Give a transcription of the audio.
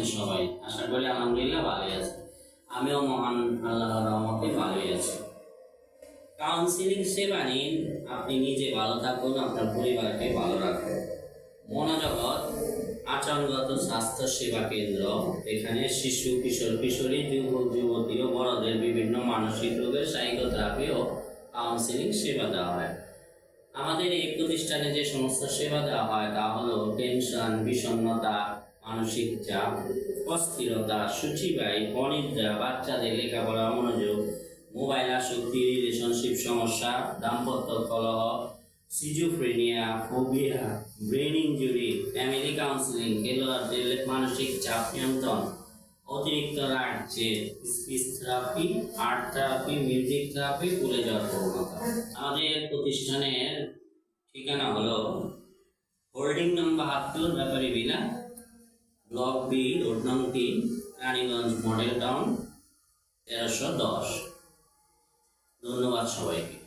আছেন সবাই। আশা করি আলহামদুলিল্লাহ ভালোই আছে। আমিও মহান আল্লাহর রহমতে ভালোই আছি। কাউন্সিলিং সেবা নিন আপনি নিজে ভালো থাকুন, আপনার পরিবারকে ভালো রাখুন। মনোজগৎ, আচরণগত স্বাস্থ্য সেবা কেন্দ্র। এখানে শিশু, কিশোর, কিশোরী, যুবক, যুবতী ও বড়দের বিভিন্ন মানসিক রোগের সাইকোথেরাপি ও কাউন্সিলিং সেবা দেওয়া হয়। আমাদের এই প্রতিষ্ঠানে যে সমস্ত সেবা দেওয়া হয় তা হলো টেনশন বিষণ্ণতা মানসিক চাপ, অস্থিরতা সূচিবাই অনিদ্রা, বাচ্চাদের লেখাপড়া, মনোযোগ, মোবাইল আসক্তি রিলেশনশিপ সমস্যা, দাম্পত্য কলহ schizophrenia phobia brain injury family counselling খেলোয়াড়দের মানসিক চাপ নিয়ন্ত্রণ, অতিরিক্ত রাগ যে speech therapy art therapy music therapy ভুলে যাওয়ার প্রবণতা। আমাদের প্রতিষ্ঠানের ঠিকানা হলো হোল্ডিং নম্বর বাহাত্তর ব্যাপারী বিলা ব্লক বি রোড নং তিন রানীগঞ্জ মডেল টাউন তেরোশো দশ। ধন্যবাদ সবাইকে।